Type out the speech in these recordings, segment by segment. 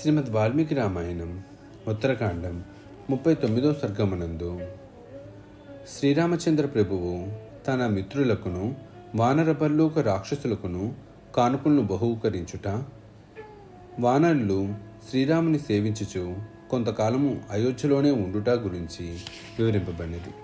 శ్రీమద్ వాల్మీకి రామాయణం ఉత్తరకాండం ముప్పై తొమ్మిదో సర్గమనందు. శ్రీరామచంద్ర ప్రభువు తన మిత్రులకును వానరపర్లోక రాక్షసులకును కానుకలను బహూకరించుట వానరులు శ్రీరాముని సేవించుచు కొంతకాలము అయోధ్యలోనే ఉండుట గురించి వివరింపబడినది.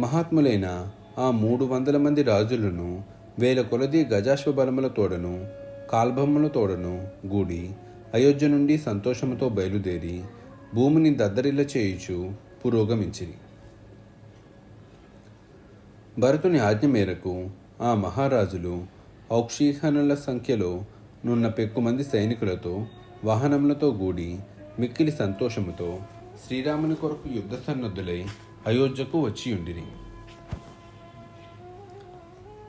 మహాత్ములైన ఆ మూడు వందల మంది రాజులను వేల కొలది గజాశ్వ బలముల తోడను కాల్బొమ్మల తోడను గూడి అయోధ్య నుండి సంతోషముతో బయలుదేరి భూమిని దద్దరిల్ల చేయుచు పురోగమించిరి. భరతుని ఆజ్ఞ మేరకు ఆ మహారాజులు ఔక్షీహనుల సంఖ్యలో నున్న పెక్కుమంది సైనికులతో వాహనములతో గూడి మిక్కిలి సంతోషముతో శ్రీరాముని కొరకు యుద్ధ సన్నద్ధులై అయోధ్యకు వచ్చియుండిరి.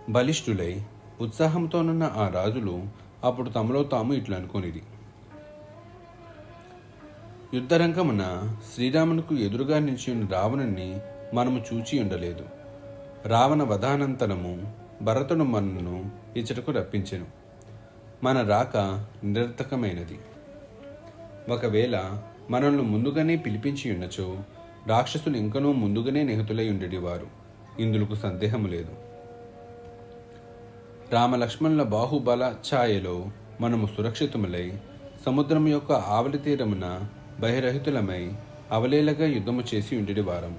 బలిష్ఠులై ఉత్సాహంతోనున్న ఆ రాజులు అప్పుడు తమలో తాము ఇట్లా అనుకొనిది. యుద్ధరంగమున శ్రీరామునకు ఎదురుగా నిలిచి ఉన్న రావణుని మనము చూచి ఉండలేదు. రావణ వధానంతరము భరతుడు మనను ఇచ్చటకు రప్పించెను. మన రాక నిరర్థకమైనది. ఒకవేళ మనల్ని ముందుగానే పిలిపించి ఉండచో రాక్షసులు ఇంకనూ ముందుగానే నిహతులై ఉండేటివారు. ఇందులకు సందేహము లేదు. రామలక్ష్మణుల బాహుబల ఛాయలో మనము సురక్షితములై సముద్రం యొక్క ఆవలి తీరమున బహిరహితులమై అవలేలగా యుద్ధము చేసి ఉండేది వారం.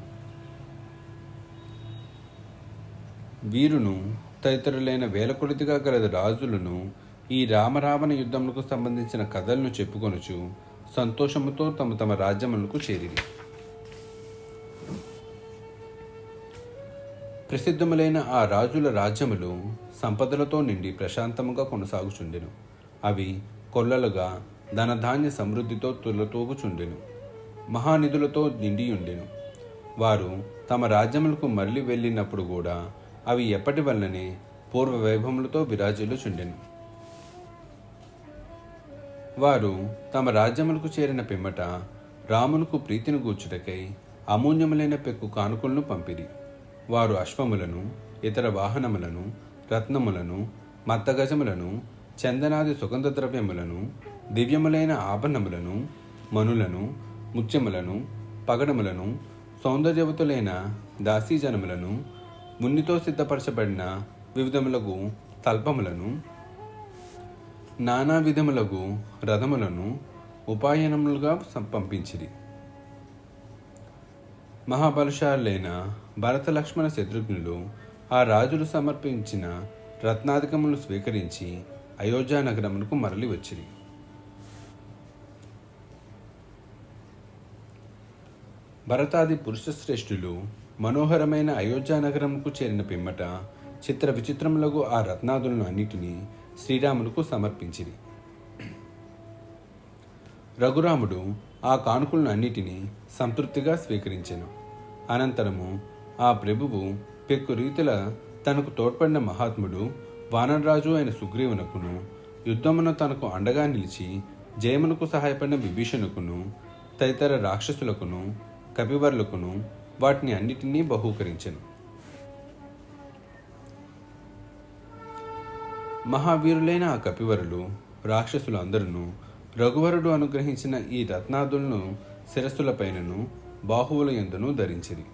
వీరును తదితరులైన వేల కొలదిగా గల రాజులను ఈ రామరావణ యుద్ధములకు సంబంధించిన కథలను చెప్పుకొనుచు సంతోషముతో తమ తమ రాజ్యములకు చేరింది ప్రసిద్ధములైన ఆ రాజుల రాజ్యములు సంపదలతో నిండి ప్రశాంతముగా కొనసాగుచుండెను. అవి కొల్లలుగా ధనధాన్య సమృద్ధితో తులతూగుచుండెను. మహానిధులతో నిండియుండెను. వారు తమ రాజ్యములకు మళ్ళీ వెళ్ళినప్పుడు కూడా అవి ఎప్పటి వల్లనే పూర్వ వైభవములతో విరాజిల్లుచుండెను. వారు తమ రాజ్యములకు చేరిన పిమ్మట రామునకు ప్రీతిని గూర్చుటకై అమూల్యములైన పెక్కు కానుకలను పంపిరి. వారు అశ్వములను ఇతర వాహనములను రత్నములను మత్తగజములను చందనాది సుగంధ ద్రవ్యములను దివ్యములైన ఆభరణములను మనులను ముత్యములను పగడములను సౌందర్యవతులైన దాసీజనములను మున్నితో సిద్ధపరచబడిన వివిధములకు తల్పములను నానా విధములకు రథములను ఉపాయనములుగా పంపించిరి. మహాబలశాలైన భరత లక్ష్మణ శత్రుఘ్నులు ఆ రాజులు సమర్పించిన రత్నాధికములు స్వీకరించి అయోధ్యా నగరమునకు మరలి వచ్చిరి. భరతాది పురుషశ్రేష్ఠులు మనోహరమైన అయోధ్యా నగరంకు చేరిన పిమ్మట చిత్ర విచిత్రములకు ఆ రత్నాదులను అన్నిటినీ శ్రీరాములకు సమర్పించిరి. రఘురాముడు ఆ కానుకలను అన్నిటినీ సంతృప్తిగా స్వీకరించెను. అనంతరము ఆ ప్రభువు పెక్కు రీతిల తనకు తోడ్పడిన మహాత్ముడు వానరరాజు అయిన సుగ్రీవునకును యుద్ధమును తనకు అండగా నిలిచి జయమునకు సహాయపడిన విభీషణుకును తదితర రాక్షసులకును కపివర్లకును వాటిని అన్నిటినీ బహూకరించను. మహావీరులైన ఆ కపివరులు రాక్షసులు అందరూ రఘువరుడు అనుగ్రహించిన ఈ రత్నాదులను శిరస్సులపైనను బాహువుల ఎందును ధరించిరి.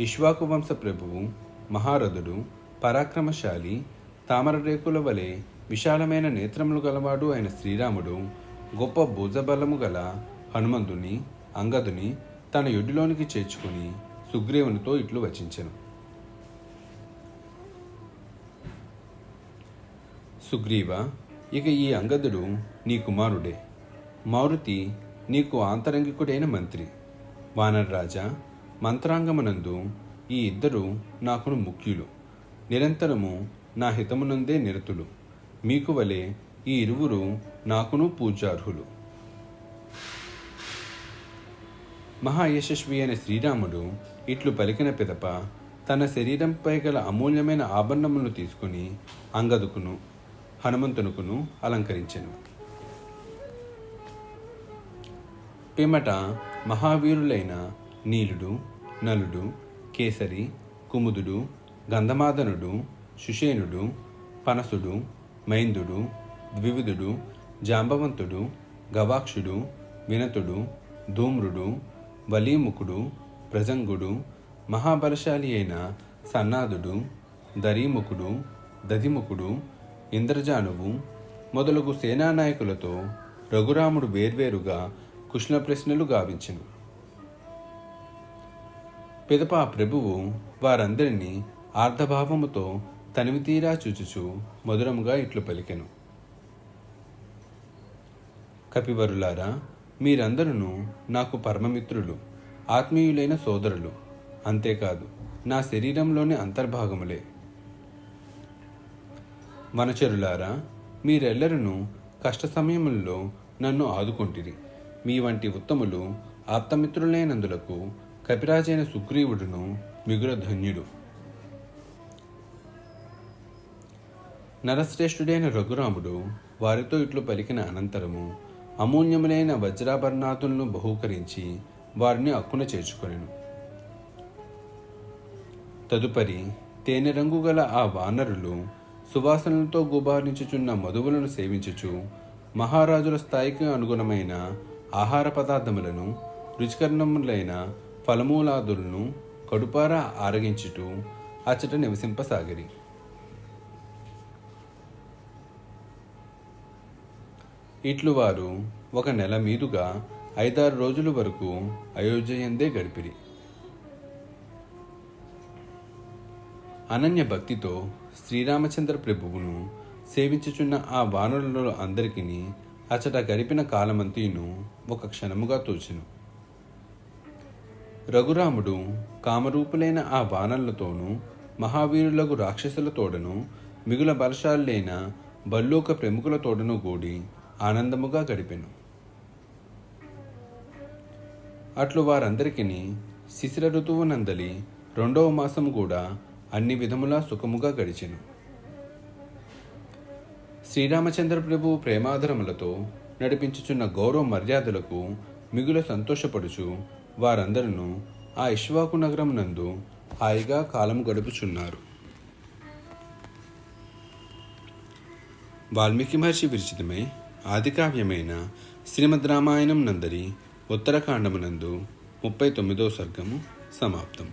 ఇష్వాకు వంశ ప్రభువు మహారథుడు పరాక్రమశాలి తామర రేకుల వలె విశాలమైన నేత్రములు గలవాడు అయిన శ్రీరాముడు గొప్ప భుజబలము గల హనుమంతుని అంగదుని తన యొడ్డిలోనికి చేర్చుకుని సుగ్రీవునితో ఇట్లు వచించెను. సుగ్రీవ ఇక ఈ అంగదుడు నీ కుమారుడే. మారుతి నీకు ఆంతరంగికుడైన మంత్రి. వానరరాజా మంత్రాంగమునందు ఈ ఇద్దరు నాకును ముఖ్యులు. నిరంతరము నా హితమునందే నిరతులు. మీకు వలె ఈ ఇరువురు నాకును పూజార్హులు. మహాయశస్వి అయిన శ్రీరాముడు ఇట్లు పలికిన పిదప తన శరీరంపై గల అమూల్యమైన ఆభరణములను తీసుకుని అంగదుకును హనుమంతునుకును అలంకరించెను. పిమ్మట మహావీరులైన నీలుడు నలుడు కేసరి కుముదుడు గంధమాదనుడు సుషేనుడు పనసుడు మైందుడు ద్వివిధుడు జాంబవంతుడు గవాక్షుడు వినతుడు ధూమ్రుడు వలీముఖుడు ప్రజంగుడు మహాబలశాలి అయిన సన్నాదుడు దరీముఖుడు దధిముఖుడు ఇంద్రజానువు మొదలగు సేనానాయకులతో రఘురాముడు వేర్వేరుగా కుష్ణ ప్రశ్నలు గావించెను. పిదప ఆ ప్రభువు వారందరినీ ఆర్ధభావముతో తనివి తీరా చూచుచు మధురముగా ఇట్లు పలికెను. కపివరులారా మీరందరూ నాకు పరమమిత్రులు ఆత్మీయులైన సోదరులు అంతేకాదు నా శరీరంలోని అంతర్భాగములే. వనచరులారా మీరెల్లరూ కష్ట సమయముల్లో నన్ను ఆదుకొంటిరి. మీ వంటి ఉత్తములు ఆప్తమిత్రులైనందులకు కపిరాజైన సుగ్రీవుడును మిగుల ధన్యుడు. నరశ్రేష్ఠుడైన రఘురాముడు వారితో ఇట్లు పలికిన అనంతరము అమూల్యములైన వజ్రాభరణాతులను బహూకరించి వారిని అక్కున చేర్చుకొనెను. తదుపరి తేనె రంగు గల ఆ వానరులు సువాసనలతో గుబారించుచున్న మధువులను సేవించుచు మహారాజుల స్థాయికి అనుగుణమైన ఆహార పదార్థములను రుచికరణములైన ఫలమూలాదులను కడుపారా ఆరగించుటూ అచ్చట నివసింపసాగిరి. ఇట్లు వారు ఒక నెల మీదుగా ఐదారు రోజుల వరకు అయోధ్యయందే గడిపిరి. అనన్య భక్తితో శ్రీరామచంద్ర ప్రభువును సేవించుచున్న ఆ వానరులలో అందరికీ అచట గడిపిన కాలమంతీను ఒక క్షణముగా తోచెను. రఘురాముడు కామరూపులైన ఆ బాణలతోనూ మహావీరులకు రాక్షసుల తోడను మిగుల బలశాలైన బల్లోక ప్రముఖుల తోడను కూడి ఆనందముగా గడిపెను. అట్లు వారందరికీ శిశిర ఋతువు నందలి రెండవ మాసం కూడా అన్ని విధములా సుఖముగా గడిచెను. శ్రీరామచంద్ర ప్రభు ప్రేమాధరములతో నడిపించుచున్న గౌరవ మర్యాదలకు మిగుల సంతోషపడుచు వారందరూ ఆ ఇష్వాకు నగరం నందు హాయిగా కాలం గడుపుచున్నారు. వాల్మీకి మహర్షి విరచితమై ఆదికావ్యమైన శ్రీమద్ రామాయణం నందరి ఉత్తరకాండమునందు ముప్పై తొమ్మిదో సర్గము సమాప్తం.